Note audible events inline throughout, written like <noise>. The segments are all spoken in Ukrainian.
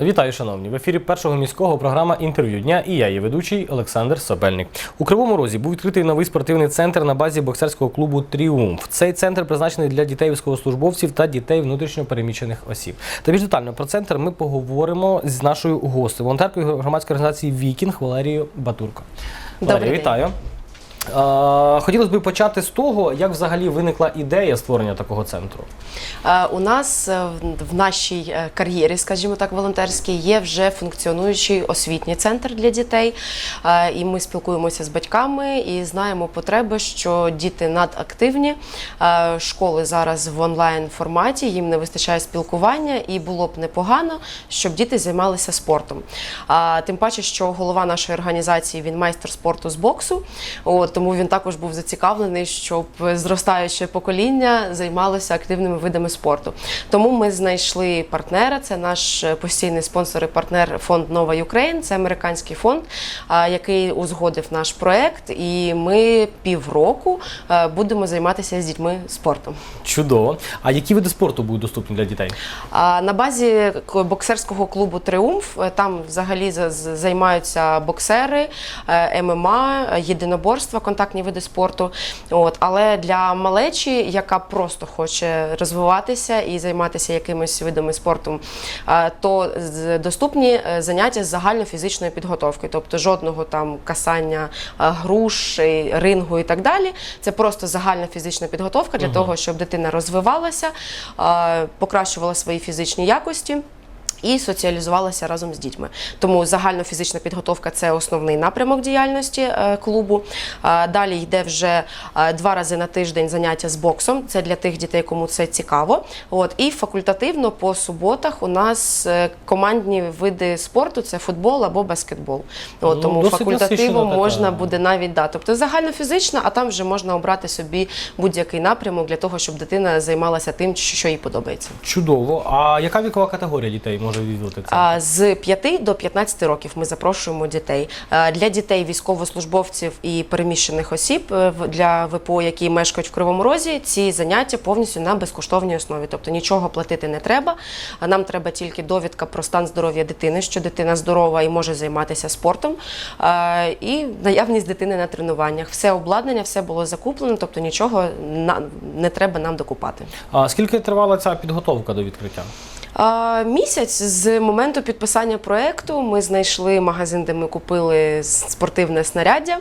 Вітаю, шановні! В ефірі першого міського програма інтерв'ю дня і я, її ведучий Олександр Собельник. У Кривому Розі був відкритий новий спортивний центр на базі боксерського клубу Тріумф. Цей центр призначений для дітей військовослужбовців та дітей внутрішньо переміщених осіб. Та більш детально про центр ми поговоримо з нашою гостею, волонтеркою громадської організації Вікінг Валерією Батурко. Валерія, день. вітаю. Е, Хотілося б почати з того, як взагалі виникла ідея створення такого центру. Е, У нас е, в- нашій е, кар'єрі, скажімо так, волонтерській, є вже функціонуючий освітній центр для дітей. Е, І ми спілкуємося з батьками і знаємо потреби, що діти надактивні. Е, Школи зараз в онлайн форматі, їм не вистачає спілкування, і було б непогано, щоб діти займалися спортом. Тим паче, що голова нашої організації він майстер спорту з боксу. От, тому він також був зацікавлений, щоб зростаюче покоління займалося активними видами спорту. Тому ми знайшли партнера. Це наш постійний спонсор і партнер фонд Нова Юкрейн. Це американський фонд, який узгодив наш проект. І ми півроку будемо займатися з дітьми спортом. Чудово. А які види спорту будуть доступні для дітей? На базі боксерського клубу Триумф е, там взагалі за- займаються боксери, е, ММА, єдиноборства, контактні види спорту. От але для малечі, яка просто хоче розвиватися і займатися якимись видами спорту, е, то доступні е, заняття з загальнофізичною підготовкою, тобто жодного там касання е, груш, рингу і так далі. Це просто загальна фізична підготовка для того, щоб дитина розвивалася, покращувала свої фізичні якості. І соціалізувалася разом з дітьми. Тому загальна фізична підготовка це основний напрямок діяльності е, клубу. Е, Далі йде вже е, два рази на тиждень заняття з боксом. Це для тих дітей, кому це цікаво. От і факультативно по суботах у нас командні види спорту це футбол або баскетбол. От, Ну, тому факультативно насичена така. можна буде навіть да. Тобто загальнофізична, а там вже можна обрати собі будь-який напрямок для того, щоб дитина займалася тим, що їй подобається. Чудово. А яка вікова категорія дітей може відвідати це? А, З 5 до 15 років ми запрошуємо дітей. Для дітей військовослужбовців і переміщених осіб е, для ВПО, які мешкають в Кривому Розі, ці заняття повністю на безкоштовній основі. Тобто нічого платити не треба. Нам треба тільки довідка про стан здоров'я дитини, що дитина здорова і може займатися спортом. І наявність дитини на тренуваннях. Все обладнання, все було закуплено, тобто нічого не треба нам докупати. А скільки тривала ця підготовка до відкриття? Місяць з моменту підписання проекту ми знайшли магазин, де ми купили спортивне снаряддя.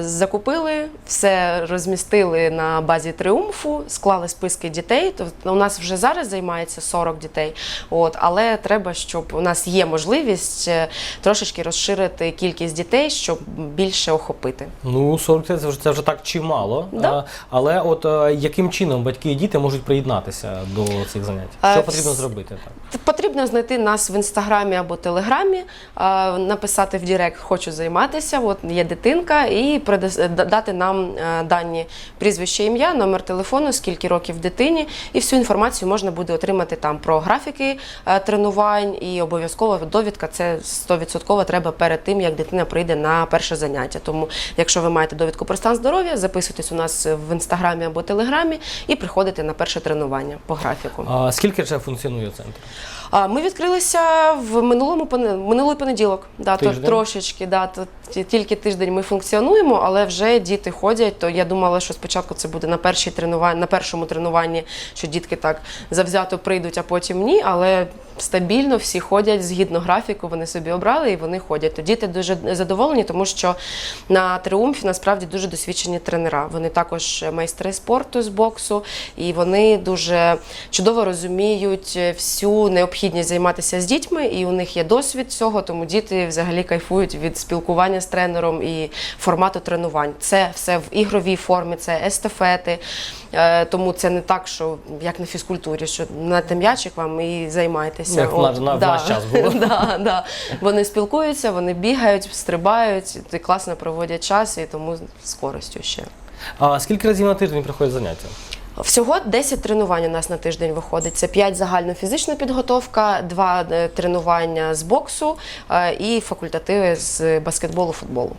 Закупили, все розмістили на базі тріумфу, склали списки дітей. Тобто у нас вже зараз займається 40 дітей. От, але треба, щоб у нас є можливість е, трошечки розширити кількість дітей, щоб більше охопити. Ну, 40 це вже, це вже так чимало. Да. Але от е, яким чином батьки і діти можуть приєднатися до цих занять? Е, Що потрібно вс- зробити? Так? Потрібно знайти нас в інстаграмі або телеграмі, написати в Директ Хочу займатися. От є дитинка, і придас- дати нам е, дані прізвище, ім'я, номер телефону, скільки років дитині, і всю інформацію можна буде отримати там про графіки е, тренувань. І обов'язково довідка це 100% треба перед тим, як дитина прийде на перше заняття. Тому, якщо ви маєте довідку про стан здоров'я, записуйтесь у нас в інстаграмі або телеграмі і приходите на перше тренування по графіку. А скільки вже функціонує центр? А, Ми відкрилися в минулому минулий понеділок. Да, то трошечки, да, то тільки тиждень ми функціонуємо, але вже діти ходять. То я думала, що спочатку це буде на першій тренуванні, на першому тренуванні, що дітки так завзято прийдуть, а потім ні. Але стабільно всі ходять згідно графіку. Вони собі обрали і вони ходять. То діти дуже задоволені, тому що на тріумфі насправді дуже досвідчені тренера. Вони також майстри спорту з боксу, і вони дуже чудово розуміють всю необхідність займатися з дітьми, і у них є досвід цього, тому діти взагалі кайфують від спілкування з тренером і формату тренувань. Це все в ігровій формі, це естафети. Е, Тому це не так, що як на фізкультурі, що на м'ячик вам і займайтеся. Як наш- на- в наш час було. <laughs> да, да. Вони спілкуються, вони бігають, стрибають, і класно проводять час, і тому з користю ще. А скільки разів на тиждень приходять заняття? Всього 10 тренувань у нас на тиждень виходить. Це 5 загальнофізична підготовка, 2 тренування з боксу е, і факультативи з баскетболу, футболу.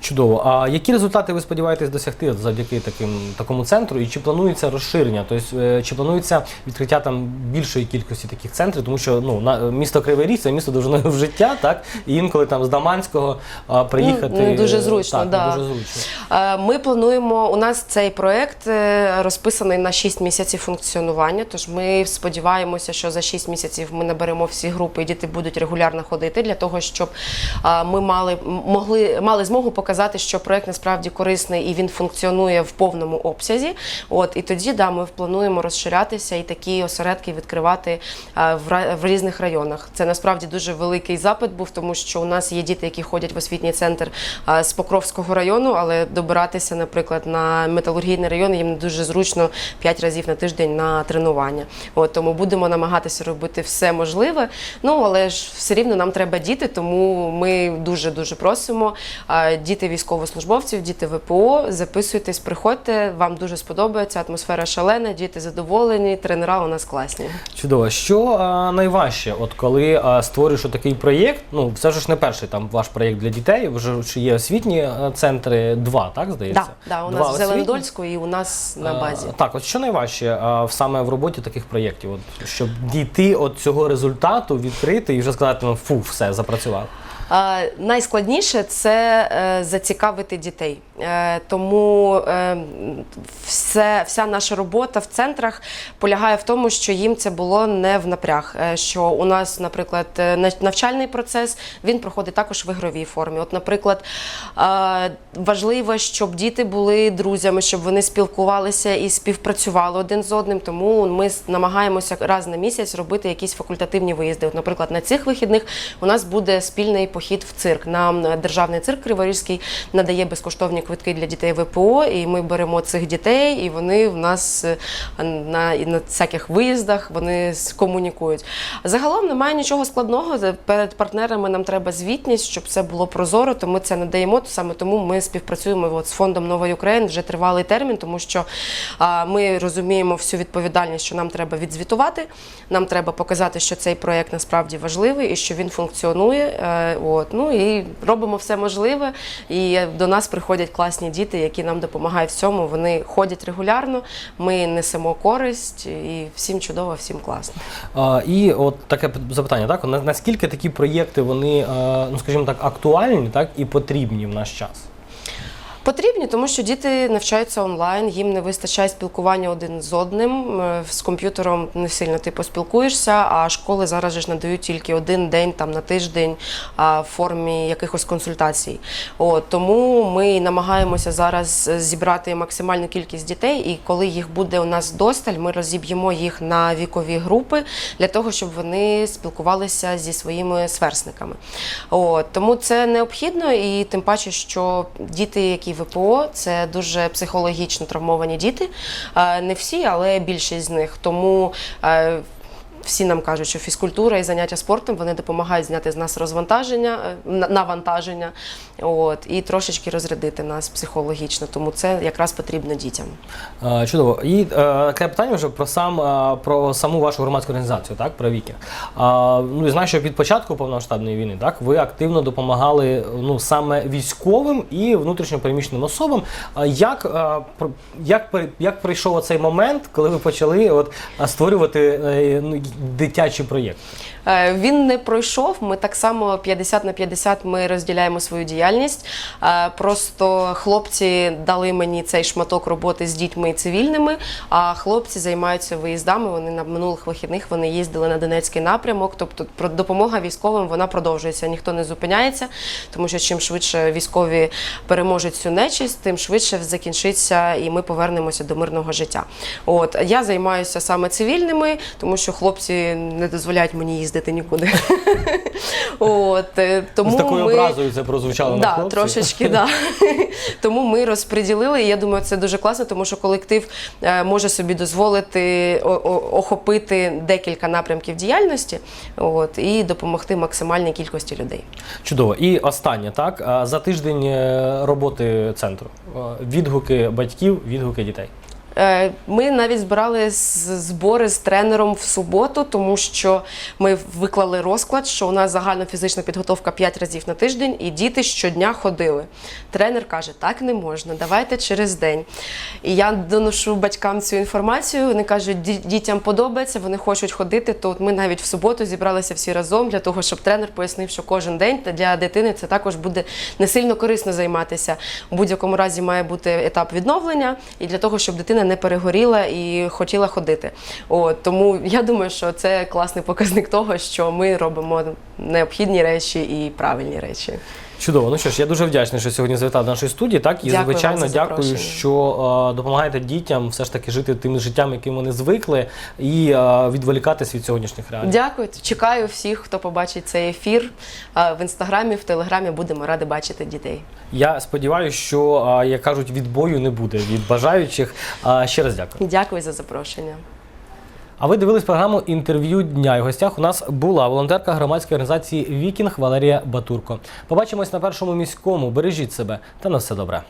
Чудово. А які результати ви сподіваєтесь досягти завдяки таким такому центру? І чи планується розширення? Тобто, е, чи планується відкриття там більшої кількості таких центрів? Тому що ну на місто Кривий Ріг це місто довжиною в життя, так і інколи там з Даманського а, приїхати Ну, не дуже зручно, так, да. не дуже зручно. Е, Ми плануємо. У нас цей проект е, розписаний на 6 місяців функціонування. Тож ми сподіваємося, що за 6 місяців ми наберемо всі групи, і діти будуть регулярно ходити для того, щоб е, ми мали могли мали змогу показати, що проект насправді корисний і він функціонує в повному обсязі. От і тоді да, ми плануємо розширятися і такі осередки відкривати в різних районах. Це насправді дуже великий запит був, тому що у нас є діти, які ходять в освітній центр з Покровського району, але добиратися, наприклад, на металургійний район їм не дуже зручно 5 разів на тиждень на тренування. От тому будемо намагатися робити все можливе. Ну але ж все рівно нам треба діти, тому ми дуже дуже просимо е, діти військовослужбовців, діти ВПО. Записуйтесь, приходьте. Вам дуже сподобається. Атмосфера шалена, діти задоволені, тренера у нас класні. Чудово. Що а, найважче, от коли а, створюєш такий проєкт? Ну, це ж не перший там ваш проєкт для дітей. Вже є освітні центри, два, так здається? Да, да, у Два нас в. Зелендольську і у нас на А, базі. Так, от що найважче а, в- саме в роботі таких проєктів? От, щоб дійти от цього результату, відкрити і вже сказати, ну фу, все, запрацював. Найскладніше це е, зацікавити дітей. Е, Тому е, все, вся наша робота в центрах полягає в тому, що їм це було не в напряг. Е, Що у нас, наприклад, на- навчальний процес він проходить також в ігровій формі. От, наприклад, важливо, щоб діти були друзями, щоб вони спілкувалися і співпрацювали один з одним. Тому ми намагаємося раз на місяць робити якісь факультативні виїзди. От, наприклад, на цих вихідних у нас буде спільний похід в цирк. Нам державний цирк Криворізький надає безкоштовні квитки для дітей ВПО, і ми беремо цих дітей, і вони в нас е, на, на всяких виїздах вони комунікують. Загалом немає нічого складного. Перед партнерами нам треба звітність, щоб це було прозоро. То ми це надаємо. Саме тому ми співпрацюємо от з фондом Нової України вже тривалий термін, тому що ми розуміємо всю відповідальність, що нам треба відзвітувати. Нам треба показати, що цей проект насправді важливий і що він функціонує. Е, От ну і робимо все можливе. І до нас приходять класні діти, які нам допомагають в цьому. Вони ходять регулярно. Ми несемо користь, і всім чудово, всім класно. А, і от таке запитання, так? На- Наскільки такі проєкти, вони, е, ну скажімо так, актуальні, так, і потрібні в наш час? Потрібні, тому що діти навчаються онлайн, їм не вистачає спілкування один з одним. Е, З комп'ютером не сильно ти поспілкуєшся, а школи зараз ж надають тільки один день там на тиждень в формі якихось консультацій. От, тому ми намагаємося зараз зібрати максимальну кількість дітей, і коли їх буде у нас досталь, ми розіб'ємо їх на вікові групи для того, щоб вони спілкувалися зі своїми сверстниками. От, тому це необхідно, і тим паче, що діти, які ВПО, це дуже психологічно травмовані діти. Е, Не всі, але більшість з них. Тому е, всі нам кажуть, що фізкультура і заняття спортом вони допомагають зняти з нас розвантаження, е, на- навантаження, от, і трошечки розрядити нас психологічно. Тому це якраз потрібно дітям. Чудово. І е, таке питання вже про сам е, про саму вашу громадську організацію, так, про віки. Ну і знаю, що від початку повномасштабної війни, так, ви активно допомагали ну саме військовим і внутрішньопереміщеним особам. Як, як, як прийшов цей момент, коли ви почали от створювати ну, дитячі проєкти? Е, Він не пройшов. Ми так само 50 на 50 ми розділяємо свою діяльність. Е, Просто хлопці дали мені цей шматок роботи з дітьми і цивільними. А хлопці займаються виїздами. Вони на минулих вихідних вони їздили на Донецький напрямок. Тобто допомога військовим вона продовжується. Ніхто не зупиняється, тому що чим швидше військові переможуть цю нечисть, тим швидше закінчиться і ми повернемося до мирного життя. От я займаюся саме цивільними, тому що хлопці не дозволяють мені їздити нікуди. <laughs> От е, тому З такою ми... образою це прозвучало на Да, хлопців. трошечки, <laughs> да. <laughs> Тому ми розподілили. І я думаю, це дуже класно, тому що колектив е, може собі дозволити охопити декілька напрямків діяльності от, і допомогти максимальній кількості людей. Чудово. І останнє, так, за тиждень е, роботи центру. Відгуки батьків, відгуки дітей. Е, Ми навіть збирали збори з тренером в суботу, тому що ми виклали розклад, що у нас загальна фізична підготовка 5 разів на тиждень, і діти щодня ходили. Тренер каже: так не можна, давайте через день. І я доношу батькам цю інформацію. Вони кажуть, «Ді- дітям подобається, вони хочуть ходити. То ми навіть в суботу зібралися всі разом для того, щоб тренер пояснив, що кожен день для дитини це також буде не сильно корисно займатися. У будь-якому разі має бути етап відновлення, і для того, щоб дитина не перегоріла і хотіла ходити. От тому я думаю, що це класний показник того, що ми робимо необхідні речі і правильні речі. Чудово. Ну що ж, я дуже вдячний, що сьогодні завітав до нашої студії. Так і Дякую звичайно дякую, що е, допомагаєте дітям все ж таки жити тим життям, яким вони звикли, і е, відволікатись від сьогоднішніх реалій. Дякую. Чекаю всіх, хто побачить цей ефір А в інстаграмі, в телеграмі. Будемо раді бачити дітей. Я сподіваюся, що е, як кажуть, відбою не буде від бажаючих. Е, Ще раз дякую. Дякую за запрошення. А ви дивились програму інтерв'ю дня. І в гостях у нас була волонтерка громадської організації Вікінг Валерія Батурко. Побачимось на першому міському. Бережіть себе та на все добре.